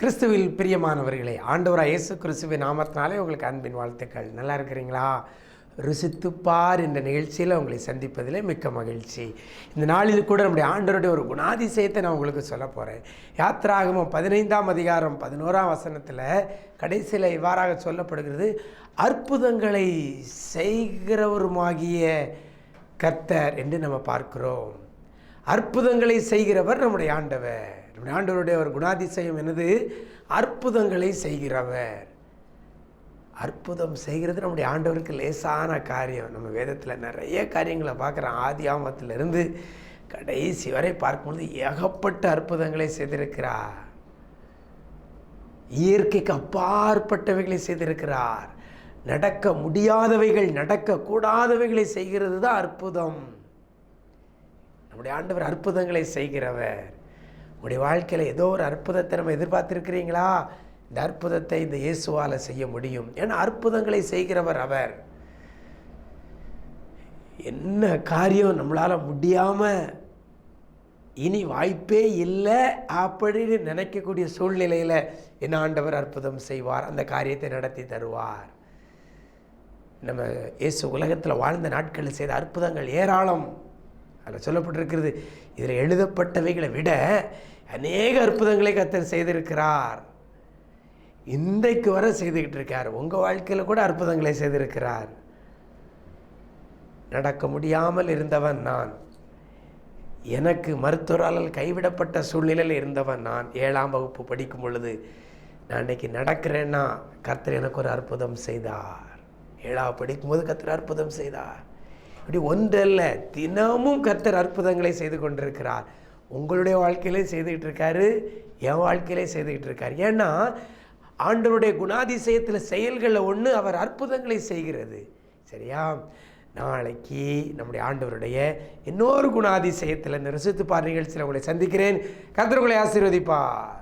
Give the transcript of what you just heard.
கிறிஸ்துவில் பிரியமானவர்களே ஆண்டவராக இயேசு கிறிஸ்துவின் நாமத்தினாலே உங்களுக்கு அன்பின் வாழ்த்துக்கள். நல்லா இருக்கிறீங்களா? ருசித்துப்பார் என்ற நிகழ்ச்சியில் உங்களை சந்திப்பதிலே மிக்க மகிழ்ச்சி. இந்த நாளில் கூட நம்முடைய ஆண்டவருடைய ஒரு குணாதிசயத்தை நான் உங்களுக்கு சொல்ல போகிறேன் யாத்திராகமம் பதினைந்தாம் அதிகாரம் பதினோராம் வசனத்தில் கடைசியில் இவ்வாறாக சொல்லப்படுகிறது அற்புதங்களை செய்கிறவருமாகிய கர்த்தர் என்று நம்ம பார்க்கிறோம். அற்புதங்களை செய்கிறவர் நம்முடைய ஆண்டவர். நம்முடைய ஆண்டவருடைய ஒரு குணாதிசயம் என்னது? அற்புதங்களை செய்கிறவர். அற்புதம் செய்கிறது நம்முடைய ஆண்டவருக்கு லேசான காரியம். நம்ம வேதத்தில் நிறைய காரியங்களை பார்க்குறோம். ஆதி ஆமத்திலிருந்து கடைசி வரை பார்க்கும்போது ஏகப்பட்ட அற்புதங்களை செய்திருக்கிறார். இயற்கைக்கு அப்பாற்பட்டவைகளை செய்திருக்கிறார். நடக்க முடியாதவைகள் நடக்கக்கூடாதவைகளை செய்கிறது தான் அற்புதம். நம்முடைய ஆண்டவர் அற்புதங்களை செய்கிறவர். உங்களுடைய வாழ்க்கையில் ஏதோ ஒரு அற்புதத்தை நம்ம எதிர்பார்த்துருக்கிறீங்களா? இந்த அற்புதத்தை இந்த இயேசுவால் செய்ய முடியும். ஏன்னா அற்புதங்களை செய்கிறவர் அவர். என்ன காரியம் நம்மளால் முடியாமல் இனி வாய்ப்பே இல்லை அப்படின்னு நினைக்கக்கூடிய சூழ்நிலையில் என்ன ஆண்டவர் அற்புதம் செய்வார்? அந்த காரியத்தை நடத்தி தருவார். நம்ம இயேசு உலகத்தில் வாழ்ந்த நாட்களில் செய்த அற்புதங்கள் ஏராளம். அதில் சொல்லப்பட்டிருக்கிறது. இதில் எழுதப்பட்டவைகளை விட அநேக அற்புதங்களை கத்தர் செய்திருக்கிறார். இன்றைக்கு வர செய்துக்கிட்டு இருக்கார். உங்கள் வாழ்க்கையில் கூட அற்புதங்களை செய்திருக்கிறார். நடக்க முடியாமல் இருந்தவன் நான். எனக்கு மருத்துவரால் கைவிடப்பட்ட சூழ்நிலையில் இருந்தவன் நான். ஏழாம் வகுப்பு படிக்கும் பொழுது நான் இன்னைக்கு நடக்கிறேன்னா கர்த்தர் எனக்கு ஒரு அற்புதம் செய்தார். ஏழாவது படிக்கும்போது கர்த்தர் அற்புதம் செய்தார். இப்படி ஒன்றல்ல தினமும் கர்த்தர் அற்புதங்களை செய்து கொண்டிருக்கிறார். உங்களுடைய வாழ்க்கையிலே செய்துக்கிட்டு இருக்காரு என் வாழ்க்கையிலே செய்துக்கிட்டு இருக்கார். ஏன்னா ஆண்டவருடைய குணாதிசயத்தில் செயல்களில் ஒன்று அவர் அற்புதங்களை செய்கிறது. சரியா? நாளைக்கு நம்முடைய ஆண்டவருடைய இன்னொரு குணாதிசயத்தில் இந்த ரசித்து பார் நிகழ்ச்சியில் உங்களை சந்திக்கிறேன். கர்த்தர் உங்களை ஆசீர்வதிப்பார்.